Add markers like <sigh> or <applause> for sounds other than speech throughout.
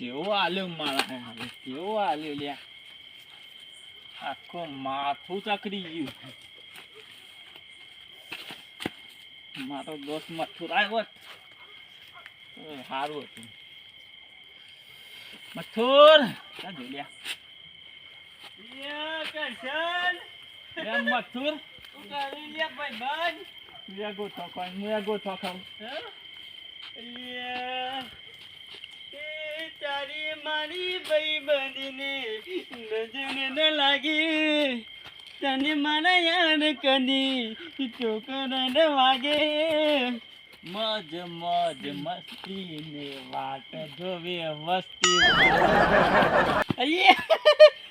કેવો આલ્યો મારા કેવો આલ્યો લ્યા. આખો માથું ચકડી ગયું. મારો દોસ્ત મથુર આવ્યો હોત સારું હતું. મથુર ક્યાં જોઈ લ્યા લ્યા મથુર ભાઈ ગોઠો ખાઈ ખાવ તારી મારી ભાઈ બંધીને નજર ન લાગી. તને મારા યાદ કદી છોકરા ન વાગે. મજ મજ મસ્તી ને વાટ જોવે વસ્તી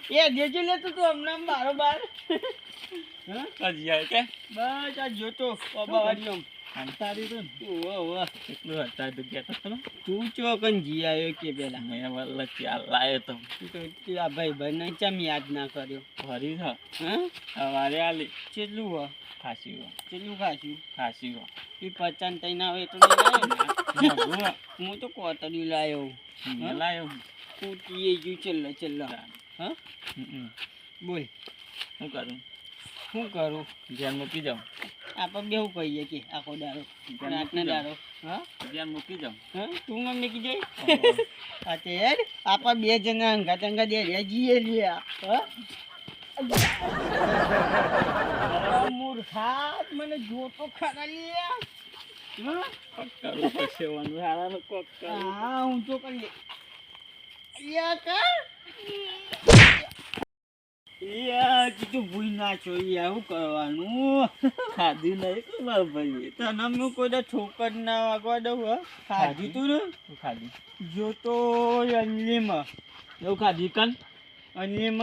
એ દેજો લે તું હમણાં મારો બાર આવે કે? બસ આ જોતો બાબાવાડીનો અંતારી તો ને. ઓહો ઓહો કેટલું હતા તો ને. તું ચોકન જી આવ્યો કે પેલા? મેં વલ્લ ચાલ લાયો તો. ભાઈ ભાઈ ચમ યાદ ના કર્યો? ફરી હા? સવારે આલી. કેટલું હો? ખાસી હો. કેટલું ખાશું ખાસી હો. એ પચાન તઈ ના? હોય તો ને. હું તો કોતર્યું લાયો લાયો તીએ ગયું ચલ્લો ચલ્લો હા. બોલ. શું કરું? શું કરું? ધ્યાન મૂકી જાઉં આપણે બેવું કહીએ કે આખો દાડો. રાતના દાડો. હા? ધ્યાન મૂકી જાઉં. હા? તું મને કીધું હા. તે યાર આપણે બે જણા અંગા ટંગા દે રે જીએ લ્યા. હા? મૂર્ખા મને જોતો ખરા લ્યા. હા? કરું કરું હું તો કરીએ યા કા? કીધું ભૂઈ નાખો યા આવું કરવાનું? ખાધું નહીં મારા તને હું કોઈ ઠોકર ના વાગવા દઉં હા. ખાધું તું ને? ખાધું. જો તો અંલીમાં એવું ખાધું કન?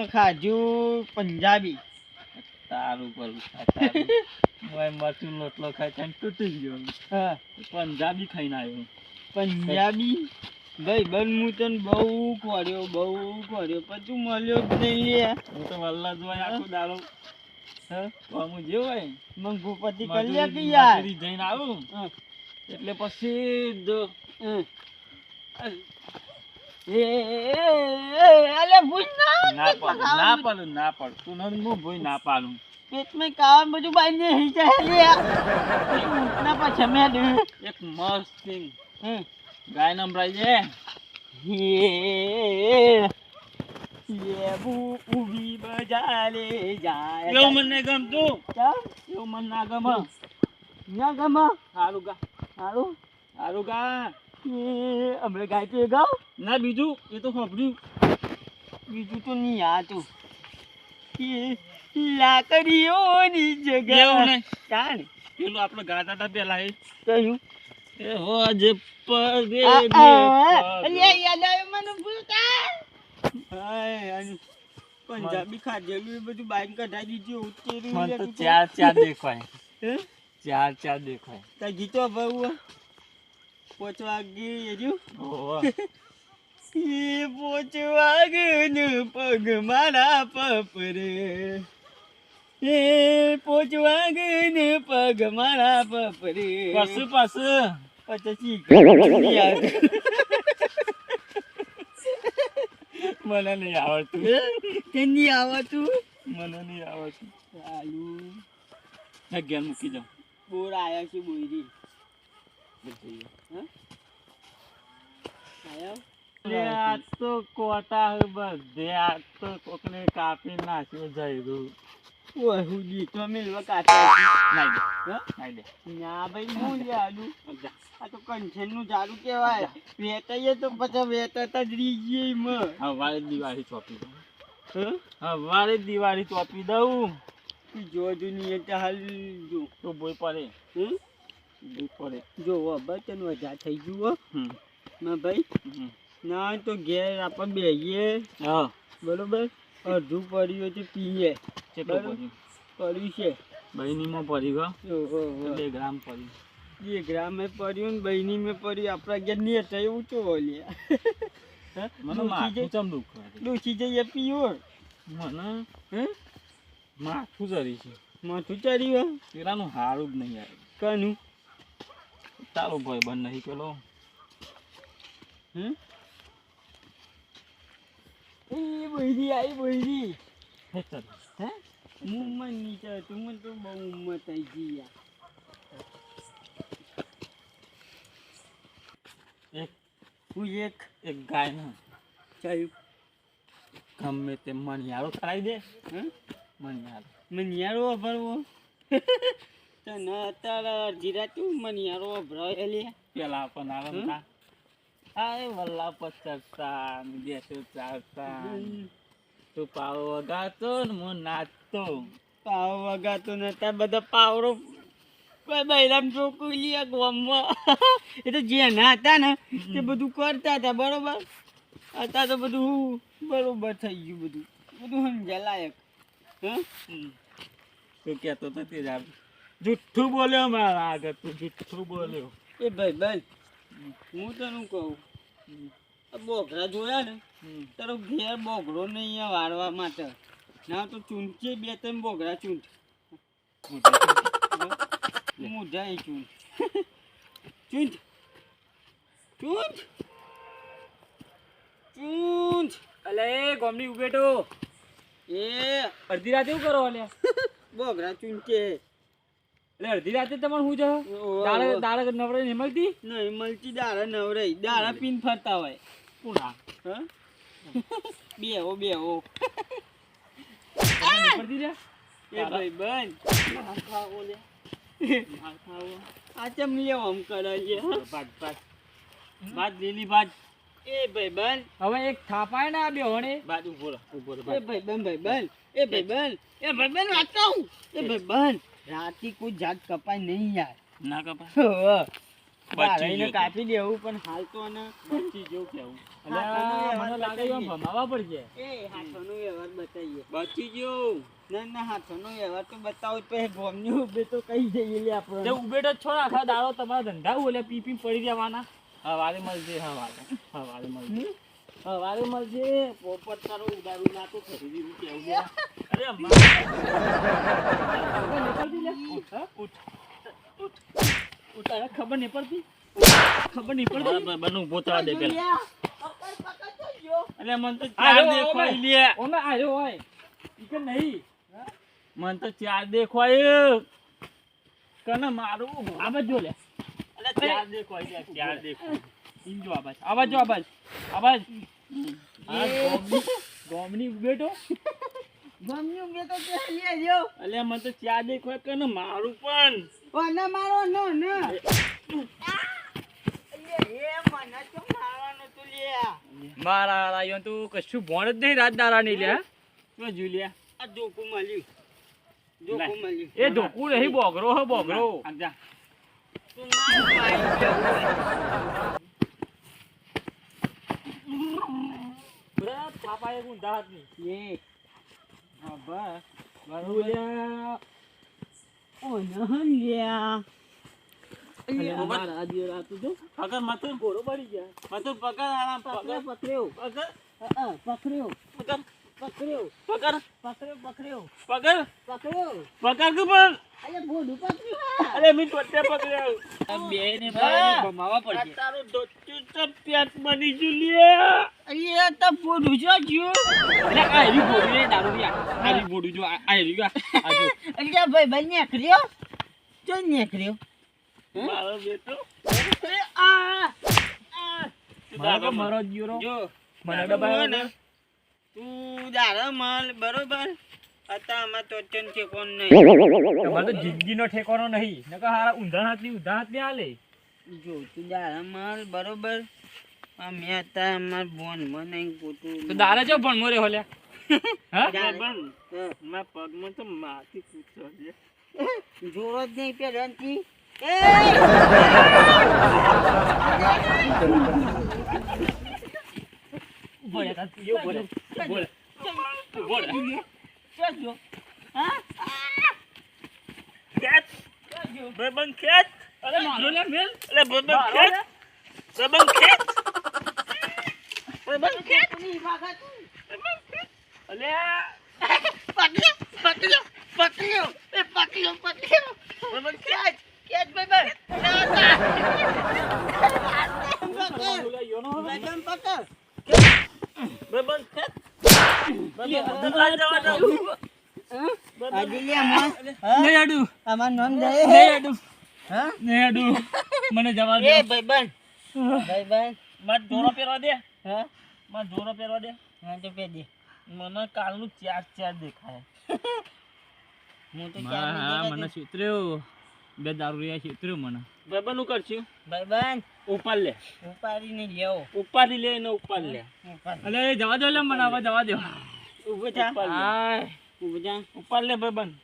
ખાધું પંજાબી. તારું કરું મોય મરચું લોટલો ખાઈ તૂટી ગયો. હા. પંજાબી ખાઈને આવ્યો પંજાબી? ભાઈ બન હું તને બહુ કર્યો બહુ કર્યો પછી મળ્યો જ નહીં લે હું તો વલ્લા જોઈ આખો દારો હા? હું જે હોય. મંગ ભૂપતિ કરી લે કે યાર. જઈને આવું. એટલે પછી જો. ના ના પાડું ના પાડું ના પાડું. તું હું ભૂઈ ના પાડું. પેટમાં કામ બધું બાઈને હઈ જાય લે ના પાછા મેં એક મસ્ત થિંગ હમ ગાય નંભરાય છે? એવું ઊભી બજાલે જાય. એવું મને ગમતું સારું ગા. સારું સારું ગાય તો એ ગાવ ના બીજું? એ તો સાંભળ્યું. બીજું તો નહીં આતું. લાકડીઓની જગ્યા પેલું આપણે ગાતા હતા પેલા એ. કહ્યું હોજ પગે પંજાબી ખાધેલું બધું બાઈક કઢાઈ દીધું ઉતેરું તો ચાર ચાર દેખાય. ચાર ચાર દેખાય. તા ગીતો ભાવ પોચ વાગે ઓહો. એ પોચ વાગનું પગ મારા પપરે એ પોચ વાગનું પગ મારા પપરે પાછું પાછું. પછી મને નહીં આવડતું તેની આવડતું મને નહીં આવડતું ચાલુ જગ્યા મૂકી જાઉં બોર આયા છે બોરી આયો લે આ તો કોટા બધે આ તો કોકને કાપી નાખ્યો જયરું ઓય હુજી તો મેલવા કાઢ્યા નાઈ દે. હા? નાઈ દે. ના ભાઈ હું જાડું. આ તો કંઠેનનું કેવાય કહેવાય વેટાઈએ તો પછી વેતા જ રહી જઈએ એમાં હવારે દિવાળી ચોપી દઉં. હા? હવારે દિવાળી ચોપી દઉં. તું જો જો ની એટલે હાલ જો. તો બોય પડે. હમ? બોય પડે. જો તને વધારે થઈ ગયું હમ. ના ભાઈ. ના તો ઘેર આપણે બેહીએ. હા. બરોબર? અડધું પડ્યું છે પીએ. પડ્યું? પડ્યું છે. બહેનીમાં પડી ગયો ઓહો બે ગ્રામ પડ્યું. એ ગ્રામે પડ્યું ને બહેની મેં પડ્યું. આપણા ઘેર ને મને માથું ચમ દુખે ડોસી જઈએ પીવો મને? હે? માથું જરી છે. માથું ચડ્યું પેલાનું હારું જ નહીં આવે. કનું? તારો ભાઈ બંધ નહીં પેલો હમ એ બૈરી આઈ બૈરી હે હે? મન નીચે તું મને તો બહુ ઉંમર આવી ગઈ એક હું એક એક ગાય ના ચાલ્યું ગમે તે મણિયારો કરાવી દે. મણિયારો મનિયારો ભરવો તો ન અત્યારે અડધી રાતે મણિયારો ભરાય લે પેલા પણ આરંભતા આય વલ્લા પચરતા ને બેસો ચાલતા તું પાવ વગાડતો ને હું નાચતો. પાવ વગાતો નતા બધા પાવરો કોઈ બૈરામ ચોખ્ખું લે ગોમમાં. એ તો જે ના હતા ને તે બધું કરતા હતા બરોબર? અત્યારે તો બધું બરોબર થઈ ગયું બધું. બધું સમજ્યા લાયક હા. તું કહેતો તો તે જ. જુઠ્ઠું બોલ્યો મારા આગળ તું જુઠ્ઠું બોલ્યો. એ ભાઈ ભાઈ હું તને કહું? આ જોયા ને તારો ઘેર બોઘરો નહીં વાળવા માટે. ના તો ચૂંટે બે ત્રણ બોઘરા ચૂંટ. અહીં ચૂંટ. ચૂંટ. ચૂંટ. ચૂંટ. અલે ગોમડી ઉભેટો. એ અડધી રાતે શું કરો અલ્યા. બોઘરા ચૂંટે એટલે અડધી રાતે તમારે શું છે. દાડે દાડે નવરે નહીં મળતી? નહીં મળતી દાડા નવરાઈ. દાડા પીન ફરતા હોય. કોના હા? બેહો બેહો. પડતી રે એ ભાઈ બંધ આ ચમ લેવો આમ કરે છે? ભાત ભાત. ભાત લીલી ભાત. એ ભાઈ બન. હવે એક થાપાય ને આ બે હોણે ભાત ઊભો રહો ઊભો એ ભાઈ બન ભાઈ બન. એ ભાઈ બન. એ ભાઈ બન વાંચતા હું એ ભાઈ બંધ રાતી કોઈ જાત કપાય નહીં યાર. ના કપાય? બારાઈને ગયો તો. કાપી દેવું પણ હાલ તો ને બચી જેવું કેવું? મને લાગે એમ ભમાવા પડશે. એ હાથોનો વ્યવહાર બતાવીએ. બચી ગયો. ના ના હાથોનો વ્યવહાર તો બતાવો તો ગોમની ઉભે તો કઈ જઈએ લે તે આપણે ઉભેટો છો આખા દાડો તમારા ધંધા ઓલે પી પી પડી જવાના મળશે હવારે હવારે મળશે હમ? હવારે મળજે પોપટ તારો ઉડાડું ના તો ખરીદી હું કેવું છે અરે અમ્મા નીકળતી લે. ઉઠ ઉઠ. ઉઠ. ઉઠ ખબર નહીં પડતી. ખબર નહીં પડતી. બનું પોતા દે પેલા. અરે મન તો ચાર દેખવાય લે. ઓમે આયો હોય. ઈ કે નહીં. મન તો ચાર દેખવાય. કને મારું? આબાજ જો લે. અરે ચાર દેખવાય ચાર દેખવાય. ઈમ જો આબાજ આબાજ જો આબાજ આબાજ ગોમની ગોમની બેટો ગોમની ઉભે તો તે લેજો અલે મને તો ચાર દેખવાય કને મારું પણ. ઓને મારો નો ન. તો મારવાનું તું લે. મારા રાયો તું કશું ભણ જ નહીં રાત દારા નહીં લે તો જુલિયા. આ જોકું મળ્યું. જોકું મળ્યું. એ ધોકું નહીં બોગરો હો બોગરો. તું બધા થાપાએ ગુંધા નહીં એ બસ બોલ્યા ઓને હમ લ્યા બે ને. ભમાવા પડશે તારું પેટ બની જુલિયા તો ભોડું જો જો અરે આ હેરી બોડી રે દારૂ યા આ હેરી બોડી જો આ આ હેરી આ આ જો. <laughs> અરે ભાઈ ભાઈ નીકળ્યો? જો નીકળ્યો. મારો બેટો. આ મારો તો મારો જીરો જો. મને તું દબાયો ને, તું દાડા માલ બરોબર? અત્યારમાં આમાં તો ચન કોણ નહીં. તમારે તો જિંદગીનો ઠેકોનો નહીં. નકર હારા ઊંધા હાથની ઊંધા હાથની હાલે. જો તું દાડા માલ બરોબર? આ મેં હતા અમાર બોન મને તો દારા જો પણ મોરે હોલે હા. બંધ મારા પગમાં તો માથી છે. જોરો જ નહીં ઊભો યો બોલે બોલે. બોલે. જો હા? ખેત બેબન ખેત અરે મારો લે. મેલ. અરે બેબન ખેત બેબન ખેત મને જવા દે. એ ભાઈ બન મારે જોરો પહેરવા દે. હા? મારે જોરો પહેરવા દે? હા તો પે દે. મને કાલનું ચાર ચાર દેખાય. <laughs> હું તો ચાર હા મને દેખાતી. બે દારૂ મને. કરશું? ભાઈબંધ ઉપર લે. ઉપાડીને લેવો. ઉપાડી લે ને ઉપર લે. ઉપાડ. અલે જવા દો લે મને હવે જવા દો. થા. થા. ઉપાડ લે ભાઈબંધ.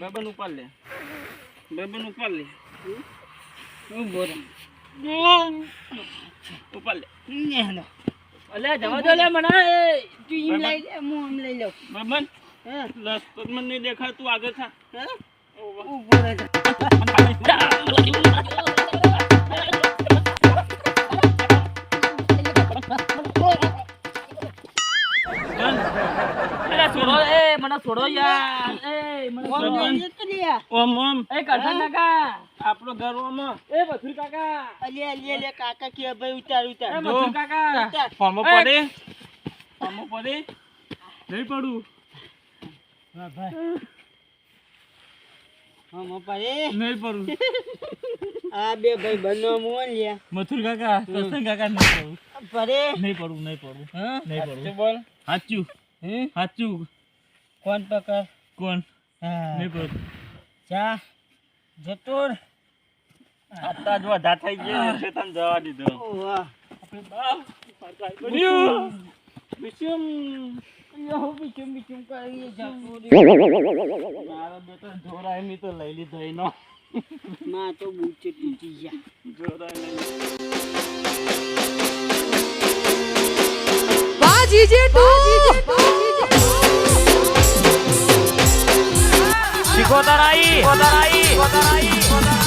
ભાઈબંધ ઉપર લે. ભાઈબંધ ઉપર લે. થા. ઉપર લે હેલો. અલે જવા દો લે મને તું એમ લઈ લે હું આમ લઈ લઉં ભાઈબંધ હા લસપત મને નહીં દેખાય તું આગળ થા હા ઊભો છોડો એ મને છોડો યાર એ મને ઓમ. ઓમ એ કરતા કાકા આપણો ઘર ઓમ એ મથુર કાકા. અલે અલે અલે કાકા કે ભાઈ ઉતાર ઉતાર. એ મથુર કાકા. ઉતાર. પડે. ફોર્મો પડે. નહીં પડું. હા ભાઈ. હા મપારે નહીં પડું. આ બે ભાઈ બનો મોન લ્યા મથુર કાકા સત્સંગ કાકા નહીં પડું. પડે. નહીં પડું નહીં પડું. હા? નહીં પડું. બોલ. સાચું. હમ સાચું. કોણ પકડ? કોણ? હા. નહીં પડું. ચા જતુર. આટલા જ વધા થઈ ગયા છે તને જવા દીધો. ઓ વાહ બન્યું બિશુમ યો બીચું બીચું કરી જાતો મારો બેટો જોરાયની તો લઈ લીધો એનો. માં તો બૂચે તૂટી ગયા. જોરાય બાજી જેટુ શીખો તારાઈ શીખો તારાઈ શીખો તારાઈ